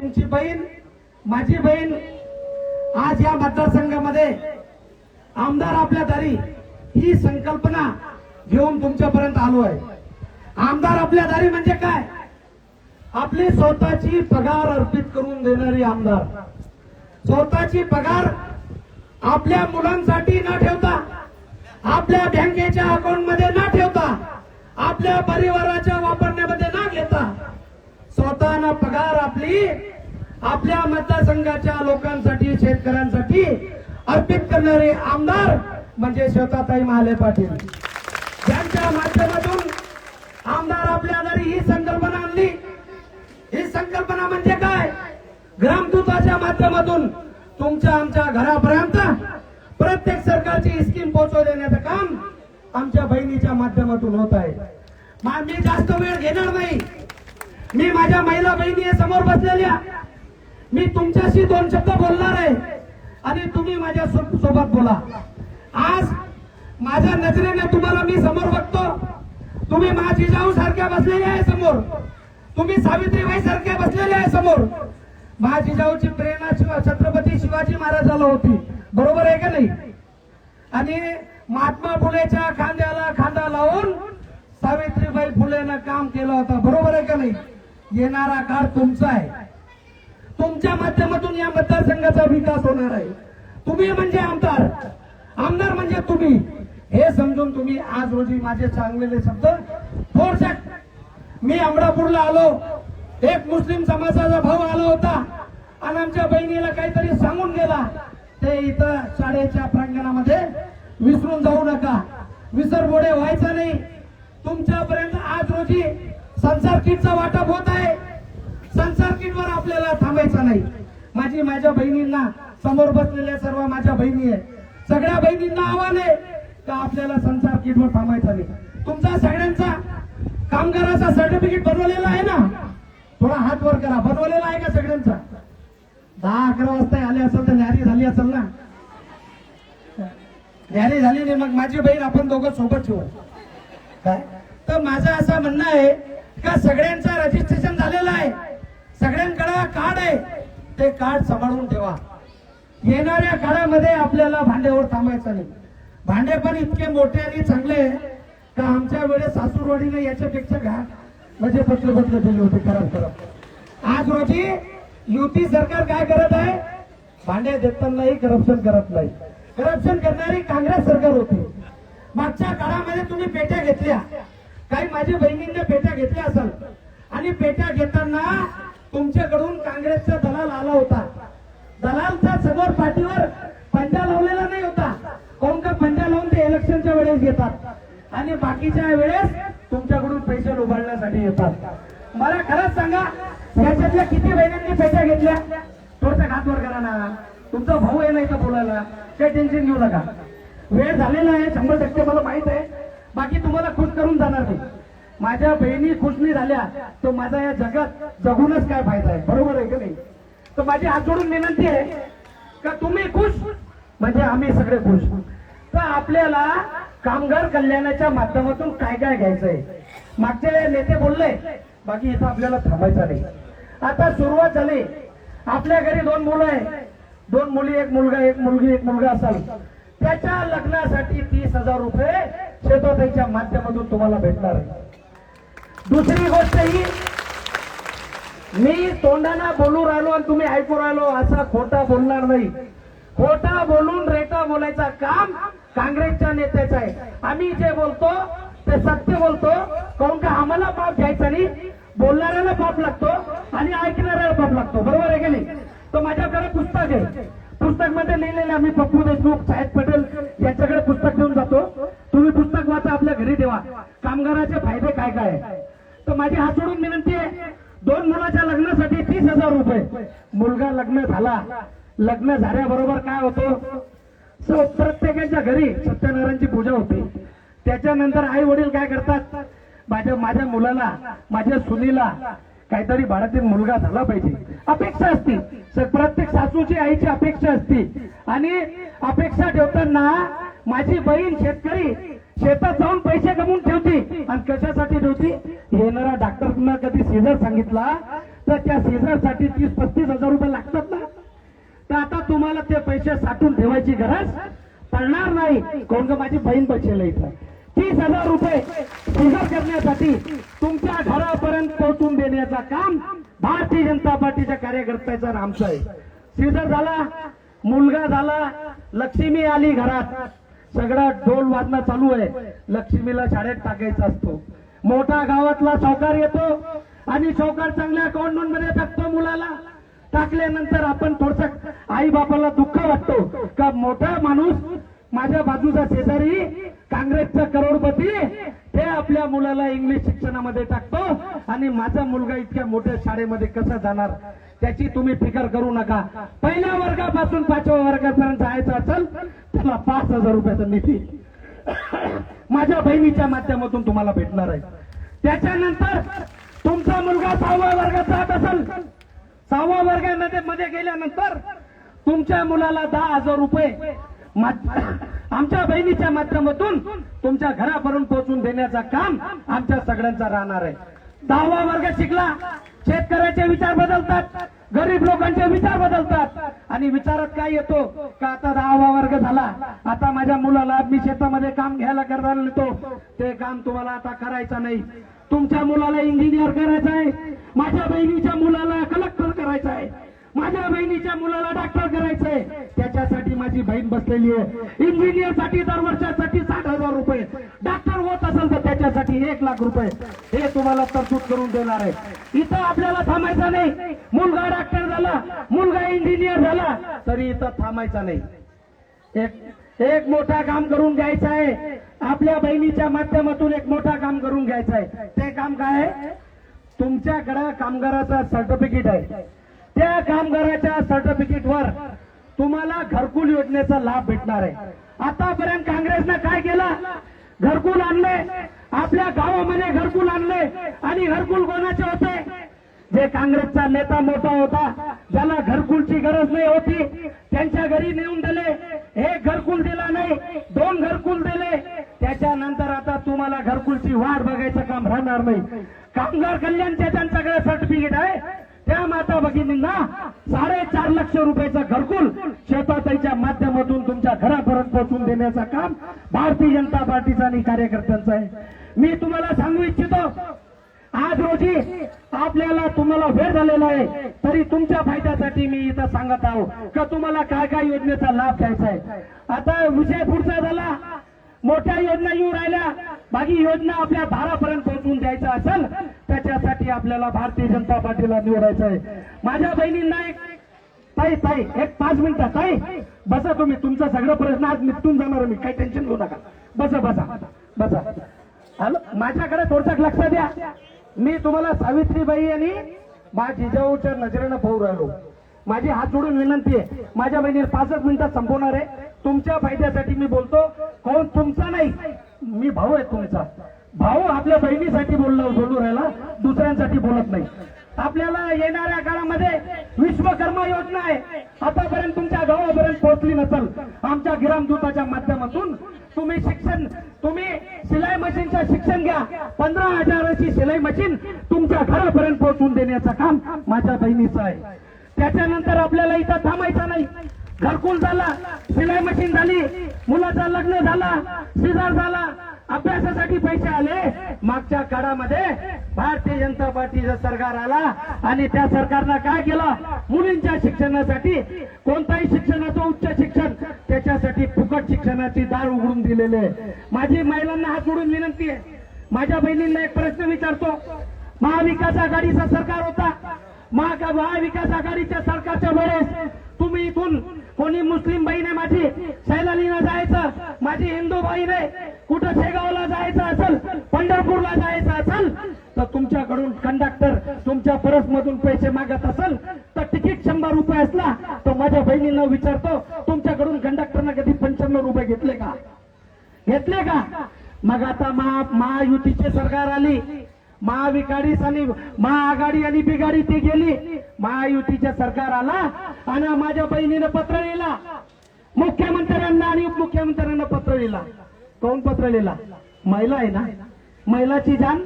तुमची बहीण माझी बहीण आज या मतदारसंघामध्ये आमदार आपल्या दारी ही संकल्पना घेऊन तुमच्यापर्यंत आलो आहे. आमदार आपल्या दारी म्हणजे काय? आपली स्वतःची पगार अर्पित करून देणारी आमदार. स्वतःची पगार आपल्या मुलांसाठी न ठेवता आपल्या बँकेच्या अकाउंटमध्ये न ठेवता आपल्या परिवाराच्या वापरण्यामध्ये स्वतःना पगार आपली आपल्या मतदारसंघाच्या लोकांसाठी शेतकऱ्यांसाठी अर्पित करणारे आमदार म्हणजे श्वेताताई महाले पाटील. यांच्या माध्यमातून आमदार आपल्या दारी ही संकल्पना आणली. ही संकल्पना म्हणजे काय? ग्रामदूताच्या माध्यमातून तुमच्या आमच्या घरापर्यंत प्रत्येक सरकारची स्कीम पोहोचव देण्याचं काम आमच्या बहिणीच्या माध्यमातून होत आहे. मी जास्त वेळ घेणार नाही. मी माझ्या महिला बहिणी समोर बसलेल्या. मी तुमच्याशी दोन शब्द बोलणार आहे. आणि तुम्ही माझ्या सोबत बोला. आज माझ्या नजरेने तुम्हाला मी समोर बघतो. तुम्ही माझी जाऊ सारख्या बसलेल्या आहे समोर. तुम्ही सावित्रीबाई सारख्या बसलेल्या आहे समोर. माझी जाऊची प्रेरणा शिवा छत्रपती शिवाजी महाराजाला होती. बरोबर आहे का नाही? आणि महात्मा फुलेच्या खांद्याला खांदा लावून सावित्रीबाई फुलेनं काम केलं होतं. बरोबर आहे का नाही? येणारा काळ तुमचा आहे. तुमच्या माध्यमातून या मतदारसंघाचा विकास होणार आहे. तुम्ही म्हणजे आमदार. आमदार म्हणजे तुम्ही. हे समजून तुम्ही आज रोजी माझे सांगलेले शब्द थोडक्यात मी अमरापूरला आलो. एक मुस्लिम समाजाचा भाऊ आला होता. आणि आमच्या बहिणीला काहीतरी सांगून गेला. ते इथं शाळेच्या प्रांगणामध्ये विसरून जाऊ नका. विसरबोडे व्हायचा नाही. तुमच्यापर्यंत आज रोजी संसार किटचा वाटप होत आहे. संसार किटवर आपल्याला थांबायचं नाही. माझी माझ्या बहिणींना समोर बसलेल्या सर्व माझ्या बहिणी आहे सगळ्या बहिणींना आव्हान आहे का आपल्याला संसार किटवर थांबायचं नाही? तुमचा सगळ्यांचा कामगाराचा सर्टिफिकेट बनवलेला आहे ना? थोडा हात वर करा. बनवलेला आहे का सगळ्यांचा? दहा अकरा वाजता आले असेल तर न्यारी झाली असेल ना? न्यारी झाली नाही मग माझी बहीण आपण दोघं सोबत ठेवू. काय? तर माझं असं म्हणणं आहे का सगळ्यांचं रजिस्ट्रेशन झालेलं आहे? सगळ्यांकडे कार्ड आहे. ते कार्ड सांभाळून ठेवा. येणाऱ्या काळामध्ये आपल्याला भांड्यावर थांबायचं नाही. भांडे पण इतके मोठे आणि चांगले का आमच्या वेळेस सासूरवाडीने याच्यापेक्षा घा म्हणजे बदल बदल दिली होती खराब खराब आज रोजी युती सरकार काय करत आहे? भांडे देतानाही करप्शन करत नाही. करप्शन करणारी काँग्रेस सरकार होती. मागच्या काळामध्ये तुम्ही पेट्या घेतल्या. काही माझ्या बहिणींनी पेट्या घेतल्या असेल. आणि पेट्या घेताना तुमच्याकडून काँग्रेसचा दलाल आला होता. दलालचा समोर पाठीवर पंजा लावलेला नाही होता. काऊन का पंजा लावून ते इलेक्शनच्या वेळेस घेतात? आणि बाकीच्या वेळेस तुमच्याकडून पैसे उभारण्यासाठी येतात. मला खरंच सांगा याच्यातल्या किती बहिणींनी पेट्या घेतल्या? थोडसा हात वर करा ना. तुमचा भाऊ आहे नाही का बोलायला. काही टेन्शन घेऊ नका. वेळ झालेला आहे शंभर टक्के मला माहीत आहे. बाकी तुम्हाला खुश करून जाणार नाही. माझ्या बहिणी खुश नाही झाल्या तर माझा या जगात जगूनच काय फायदा आहे? बरोबर आहे का नाही? तर माझी हात जोडून विनंती आहे का तुम्ही खुश? म्हणजे आम्ही सगळे खुश. तर आपल्याला कामगार कल्याणाच्या माध्यमातून काय काय घ्यायचंय? मागचे नेते बोलले बाकी इथं आपल्याला थांबायचं नाही. आता सुरुवात झाली. आपल्या घरी दोन मुलं आहे दोन मुली एक मुलगा एक मुलगी एक मुलगा असाल. त्याच्या लग्नासाठी तीस हजार रुपये शेतोताईच्या माध्यमातून तुम्हाला भेटणार आहे दुसरी गोष्ट ही मी तोंडाना बोलू राहिलो आणि तुम्ही ऐकू राहिलो असा खोटा बोलणार नाही. खोटा बोलून रेटा बोलायचा काम काँग्रेसच्या नेत्याचं आहे. आम्ही जे बोलतो ते सत्य बोलतो काऊन का आम्हाला पाप घ्यायचा नाही? बोलणाऱ्याला पाप लागतो आणि ऐकणाऱ्याला पाप लागतो. बरोबर आहे की नाही? तर माझ्याकडे पुस्तक आहे. पुस्तकमध्ये लिहिलेले आम्ही पप्पू देशमुख साहेब पटेल यांच्याकडे पुस्तक घेऊन जातो. तुम्ही पुस्तक वाचा आपल्या घरी ठेवा. कामगाराचे फायदे काय काय? तर माझी हात जोडून विनंती आहे दोन मुलाच्या लग्नासाठी तीस हजार रुपये. मुलगा लग्न झाला. लग्न झाल्याबरोबर काय होतं? सो प्रत्येकाच्या घरी सत्यनारायणची पूजा होते. त्याच्यानंतर आई वडील काय करतात? माझ्या माझ्या मुलाला माझ्या सुनीला काहीतरी भाडातील मुलगा झाला पाहिजे. अपेक्षा असते. प्रत्येक सासूची आईची अपेक्षा असते. आणि अपेक्षा ठेवताना माझी बहीण शेतकरी शेतात जाऊन पैसे कमवून ठेवते. आणि कशासाठी ठेवते? येणारा डॉक्टरना कधी सीझर सांगितला तर त्या सीझरसाठी तीस पस्तीस हजार रुपये लागतात ना. तर आता तुम्हाला ते पैसे साठून ठेवायची गरज पडणार नाही. कोण का माझी बहीण बसेल इथं. तीस हजार रुपये सीझर करण्यासाठी तुमच्या करण्याचं काम भारतीय जनता पार्टीच्या कार्यकर्त्याचं आमचं आहे. सीझर झाला मुलगा झाला लक्ष्मी आली घरात. सगळा ढोल वाजणं चालू आहे. लक्ष्मीला शाळेत टाकायचा असतो. मोठा गावातला सावकार येतो आणि सावकार चांगल्या अकाउंटमध्ये टाकतो मुलाला. टाकल्यानंतर आपण थोडस आई बापाला दुःख वाटतो का मोठा माणूस माझ्या बाजूचा शेजारी काँग्रेसचा करोडपती ते आपल्या मुलाला इंग्लिश शिक्षणामध्ये टाकतो आणि माझा मुलगा इतक्या मोठ्या शाळेमध्ये कसा जाणार त्याची तुम्ही फिकर करू नका. पहिल्या वर्गापासून पाचव्या वर्गापर्यंत जायचं असेल त्याला पाच हजार रुपयाचा निधी माझ्या बहिणीच्या माध्यमातून तुम्हाला भेटणार आहे. त्याच्यानंतर तुमचा मुलगा सहाव्या वर्गात जात असेल. सहाव्या वर्गामध्ये मध्ये गेल्यानंतर तुमच्या मुलाला दहा हजार रुपये आमच्या बहिणीच्या माध्यमातून तुमच्या घरापर्यंत पोहोचून देण्याचं काम आमच्या सगळ्यांचा राहणार आहे. दहावा वर्ग शिकला. शेतकऱ्याचे विचार बदलतात. गरीब लोकांचे विचार बदलतात. आणि विचारात काय येतो? का आता दहावा वर्ग झाला? आता माझ्या मुलाला मी शेतामध्ये काम घ्यायला करायला नेतो. ते काम तुम्हाला आता करायचं नाही. तुमच्या मुलाला इंजिनियर करायचं आहे. माझ्या बहिणीच्या मुलाला कलेक्टर करायचं आहे. माझ्या बहिणीच्या मुलाला डॉक्टर करायचंय माझी बहीण बसलेली आहे. इंजिनियरसाठी दर वर्षासाठी साठ हजार रुपये. डॉक्टर होत असेल तर त्याच्यासाठी एक लाख रुपये. हे तुम्हाला तरतूद करून देणार आहे. इथं आपल्याला थांबायचं नाही. मुलगा डॉक्टर झाला मुलगा इंजिनियर झाला तरी इथं थांबायचा नाही. एक एक मोठा काम करून घ्यायचं आहे. आपल्या बहिणीच्या माध्यमातून एक मोठा काम करून घ्यायचं आहे. ते काम काय आहे? तुमच्याकडे कामगाराचा सर्टिफिकेट आहे. त्या कामगाराच्या सर्टिफिकेटवर तुम्हाला घरकुल योजनेचा लाभ भेटणार आहे. आतापर्यंत काँग्रेसनं काय केलं? घरकुल आणले. आपल्या गावामध्ये घरकुल आणले. आणि घरकुल कोणाचे होते? जे काँग्रेसचा नेता मोठा होता ज्याला घरकुलची गरज नाही होती त्यांच्या घरी नेऊन दिले. एक घरकुल दिला नाही दोन घरकुल दिले. त्याच्यानंतर आता तुम्हाला घरकुलची वाढ बघायचं काम राहणार नाही. कामगार कल्याणचे त्यांच्याकडे सर्टिफिकेट आहे. त्या माता भगिनींना साडेचार लक्ष रुपयाचं घरकुल शेताताईच्या माध्यमातून तुमच्या घरापर्यंत पोहोचून देण्याचं काम भारतीय जनता पार्टीचं आणि कार्यकर्त्यांचं आहे. मी तुम्हाला सांगू इच्छितो आज रोजी आपल्याला तुम्हाला वेळ झालेला आहे तरी तुमच्या फायद्यासाठी मी इथं सांगत आहो का तुम्हाला काय काय योजनेचा लाभ घ्यायचा आहे? आता विषय पुढचा झाला मोठ्या योजना येऊ राहिल्या बाकी योजना आपल्या दारापर्यंत त्याच्यासाठी आपल्याला भारतीय जनता पार्टीला निवडायचं आहे. माझ्या बहिणींना एक ताई ताई एक पाच मिनिटं ताई. बसा तुम्ही तुमचा सगळा प्रश्न आज निपटून जाणार मी. काही टेन्शन घेऊ नका. बसा बसा. बसा. हॅलो माझ्याकडे थोडसं लक्ष द्या. मी तुम्हाला सावित्रीबाई आणि मा जिजाऊच्या नजरेनं पाहू राहिलो. माझी हात जोडून विनंती आहे. माझ्या बहिणीला पाचच मिनिटात संपवणार आहे. तुमच्या फायद्यासाठी मी बोलतो. कोण तुमचा नाही मी भाऊ आहे तुमचा. भाऊ आपल्या बहिणीसाठी बोललो बोलू राहिला. दुसऱ्यांसाठी बोलत नाही. आपल्याला येणाऱ्या काळामध्ये विश्वकर्मा योजना आहे. आतापर्यंत तुमच्या गावापर्यंत पोहोचली नसेल. आमच्या ग्रामदूताच्या माध्यमातून तुम्ही शिक्षण तुम्ही शिलाई मशीनचं शिक्षण घ्या. पंधरा हजाराची शिलाई मशीन तुमच्या घरापर्यंत पोहोचून देण्याचं काम माझ्या बहिणीचं आहे. त्याच्यानंतर आपल्याला इथं थांबायचं नाही. घरकुल झाला शिलाई मशीन झाली मुलाचं लग्न झाला शिजार झाला अभ्यासासाठी पैसे आले. मागच्या काळामध्ये भारतीय जनता पार्टीचं सरकार आला आणि त्या सरकारनं काय केलं? मुलींच्या शिक्षणासाठी कोणताही शिक्षणाचं उच्च शिक्षण त्याच्यासाठी फुकट शिक्षणाची दार उघडून दिलेले आहे. माझी महिलांना हात जोडून विनंती आहे. माझ्या बहिणींना एक प्रश्न विचारतो. महाविकास आघाडीचा सरकार होता. महाविकास आघाडीच्या सरकारच्या वेळेस तुम्ही इथून कोणी मुस्लिम बहीण आहे माझी? सैलानीला जायचं. माझी हिंदू बहीण आहे. कुठं शेगावला जायचं असेल पंढरपूरला जायचं असेल तर तुमच्याकडून कंडक्टर तुमच्या परसमधून पैसे मागत असेल तर तिकीट शंभर रुपये असला तर माझ्या बहिणीला विचारतो तुमच्याकडून कंडक्टरनं कधी पंच्याण्णव रुपये घेतले का? घेतले का? मग आता महा महायुतीची सरकार आली महाविकाडीस आणि महाआघाडी आणि बिगाडी ती गेली महायुतीच्या सरकार आला आणि माझ्या बहिणीनं पत्र लिहिला मुख्यमंत्र्यांना आणि उपमुख्यमंत्र्यांना पत्र लिहिला. कोण पत्र लिहिला. महिला आहे ना? महिलाची जान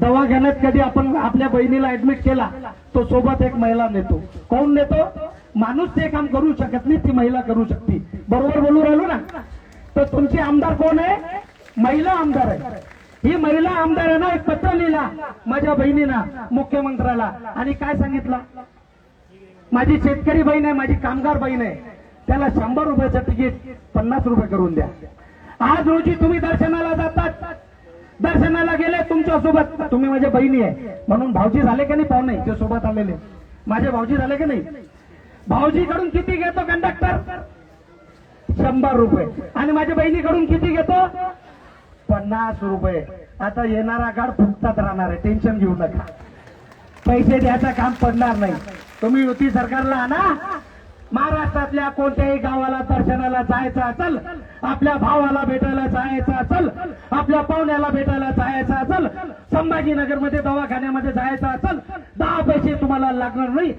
दवाखान्यात कधी आपण आपल्या बहिणीला ऍडमिट केला तो सोबत एक महिला नेतो. कोण नेतो? माणूस ते काम करू शकत नाही ती महिला करू शकते. बरोबर बोलू राहिलो ना? तर तुमचे आमदार कोण आहे? महिला आमदार आहे. ही महिला आमदारांना एक पत्र लिहिला माझ्या बहिणीला मुख्यमंत्र्याला. आणि काय सांगितलं? माझी शेतकरी बहीण आहे माझी कामगार बहीण आहे. त्याला शंभर रुपयाचं तिकीट पन्नास रुपये करून द्या. आज रोजी तुम्ही दर्शनाला जातात. दर्शनाला गेले तुमच्यासोबत तुम्ही माझ्या बहिणी आहे. म्हणून भाऊजी झाले का नाही? पाहुणे ते सोबत आलेले. माझे भाऊजी झाले का नाही? भाऊजीकडून किती घेतो कंडक्टर शंभर रुपये. आणि माझ्या बहिणीकडून किती घेतो? पन्नास रुपये. आता येणारा काळ फुकतात राहणार आहे. टेन्शन घेऊ नका. पैसे द्यायचं काम पडणार नाही. तुम्ही युती सरकारला आणा. महाराष्ट्रातल्या कोणत्याही गावाला दर्शनाला जायचं असल आपल्या भावाला भेटायला जायचं असल आपल्या पाहुण्याला भेटायला जायचं असल संभाजीनगरमध्ये दवाखान्यामध्ये जायचं असल दहा पैसे तुम्हाला लागणार नाही.